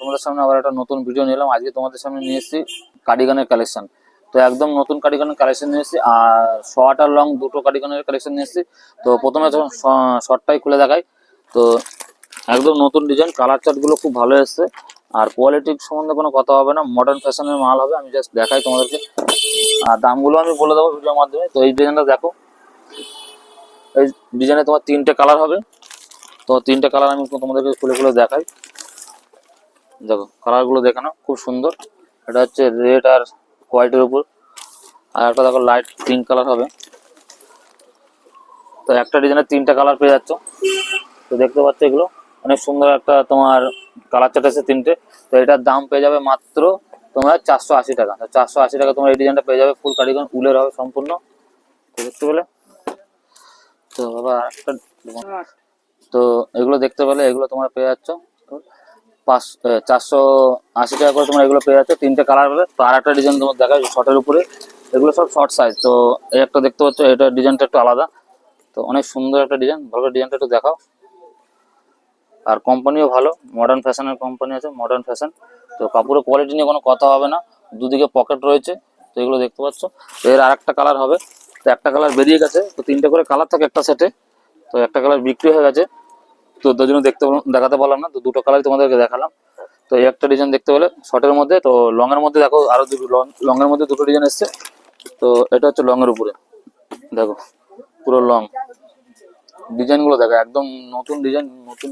তোমাদের সামনে আবার একটা নতুন ভিডিও নিলাম আজকে তোমাদের সামনে নিয়ে এসেছি কার্ডিগানের কালেকশন তো একদম নতুন কার্ডিগানের কালেকশন নিয়ে এসেছি, আর শর্ট আর লং দুটো কার্ডিগানের কালেকশন নিয়ে এসেছি। তো প্রথমে যখন শর্টটাই খুলে দেখাই। তো একদম নতুন ডিজাইন কালার চার্টগুলো খুব ভালো এসছে। আর কোয়ালিটির সম্বন্ধে কোনো কথা হবে না মডার্ন ফ্যাশনের মাল হবে, আমি জাস্ট দেখাই তোমাদেরকে। আর দামগুলো আমি বলে দেবো ভিডিওর মাধ্যমে। তো এই ডিজাইনটা দেখো। এই ডিজাইনে তোমার তিনটে কালার হবে। তো তিনটে কালার আমি তোমাদেরকে খুলে খুলে দেখাই। দেখো কালারগুলো দেখানো খুব সুন্দর। এটা হচ্ছে রেড আর হোয়াইটের উপর। আর একটা দেখো লাইট পিঙ্ক কালার হবে। তো একটা ডিজাইনের তিনটা কালার পেয়ে যাচ্ছ। তো দেখতে পাচ্ছ এগুলো অনেক সুন্দর একটা তোমার কালার চার্ট আছে তিনটে। তো এটার দাম পেয়ে যাবে মাত্র তোমার চারশো আশি টাকা। চারশো আশি টাকা তোমার এই ডিজাইনটা পেয়ে যাবে ফুল কারিগর উলের হবে সম্পূর্ণ। তো দেখতে পেলে? তো আবার একটা তো এগুলো দেখতে পেলে এগুলো তোমরা পেয়ে যাচ্ছ। পাঁচ চারশো আশি টাকা করে তোমরা এগুলো পেয়ে যাচ্ছ। তিনটে কালার হবে। তো আর একটা ডিজাইন তোমার দেখা শর্টের উপরে। এগুলো সব শর্ট সাইজ তো এই একটা দেখতে পাচ্ছ, এটা ডিজাইনটা একটু আলাদা। তো অনেক সুন্দর একটা ডিজাইন ভালো ডিজাইনটা একটু দেখাও। আর কোম্পানিও ভালো। মডার্ন ফ্যাশনের কোম্পানি আছে মডার্ন ফ্যাশন তো কাপড়ের কোয়ালিটি নিয়ে কোনো কথা হবে না। দুদিকে পকেট রয়েছে। তো এগুলো দেখতে পাচ্ছ। এর আর একটা কালার হবে। তো একটা কালার বেরিয়ে গেছে। তো তিনটে করে কালার থাকে একটা সেটে তো একটা কালার বিক্রি হয়ে গেছে। তো জন্য দেখতে দেখাতে পারলাম না, তো দুটো কালার তোমাদেরকে দেখালাম। তো এই একটা ডিজাইন দেখতে পেলে শর্টের মধ্যে, তো লং এর মধ্যে দেখো, আরও দুটো লং এর মধ্যে দুটো ডিজাইন এসছে। তো এটা হচ্ছে লং এর উপরে। দেখো, পুরো লং ডিজাইনগুলো দেখো, একদম নতুন ডিজাইন নতুন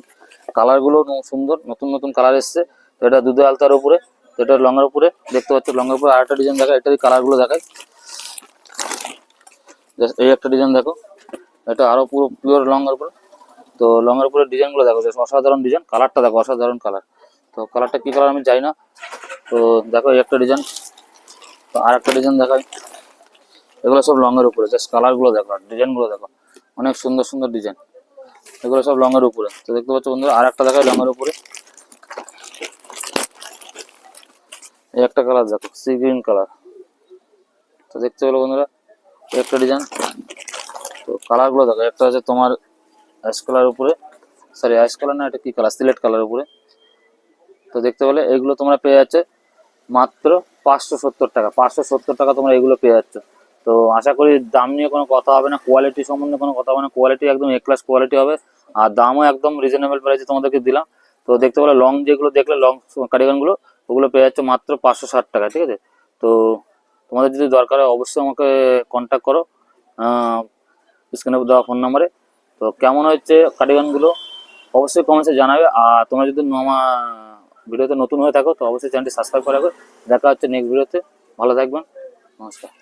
কালারগুলো সুন্দর, নতুন নতুন কালার এসছে। তো এটা দুধে আলতার উপরে, তো এটা লং এর উপরে, দেখতে পাচ্ছ লং এর উপরে আরেকটা ডিজাইন দেখা এটারই কালারগুলো দেখায়। এই একটা ডিজাইন দেখো, এটা আরও পুরো পিওর লং এর উপরে। তো লং এর উপরে ডিজাইনগুলো দেখো অসাধারণ ডিজাইন কালারটা দেখো, অসাধারণ কালার তো কালারটা কি কালার আমি জানি না। তো দেখো এই একটা ডিজাইন তো আর একটা ডিজাইন দেখাই। এগুলো সব লং এর উপরে জাস্ট কালারগুলো দেখো ডিজাইনগুলো দেখো। অনেক সুন্দর সুন্দর ডিজাইন এগুলো সব লং এর উপরে। তো দেখতে পাচ্ছ বন্ধুরা আর একটা দেখাই লং এর উপরে। এই একটা কালার দেখো সি গ্রিন কালার তো দেখতে পেল বন্ধুরা একটা ডিজাইন তো কালারগুলো দেখো, একটা আছে তোমার অ্যাশ কালার উপরে। সরি অ্যাশ কালার না, এটা কি কালার সিলেট কালার উপরে। তো দেখতে পেলে, এগুলো তোমরা পেয়ে যাচ্ছে মাত্র পাঁচশো সত্তর টাকা। পাঁচশো সত্তর টাকা তোমরা এগুলো পেয়ে যাচ্ছ। তো আশা করি দাম নিয়ে কোনো কথা হবে না কোয়ালিটি সম্বন্ধে কোনো কথা হবে না। কোয়ালিটি একদম এ ক্লাস কোয়ালিটি হবে। আর দামও একদম রিজনেবল প্রাইসে তোমাদেরকে দিলাম। তো দেখতে পেলে লং যেগুলো দেখলে লং কার্ডিগানগুলো ওগুলো পেয়ে যাচ্ছে মাত্র পাঁচশো ষাট টাকা, ঠিক আছে? তো তোমাদের যদি দরকার হয়, অবশ্যই আমাকে কন্ট্যাক্ট করো। স্ক্রিনে দেওয়া ফোন নাম্বারে তো কেমন হচ্ছে কার্ডিগানগুলো অবশ্যই কমেন্টসে জানাবে। আর তোমরা যদি আমার ভিডিওতে নতুন হয়ে থাকো, তো অবশ্যই চ্যানেলটি সাবস্ক্রাইব করে দেখা হচ্ছে নেক্সট ভিডিওতে। ভালো থাকবেন। নমস্কার।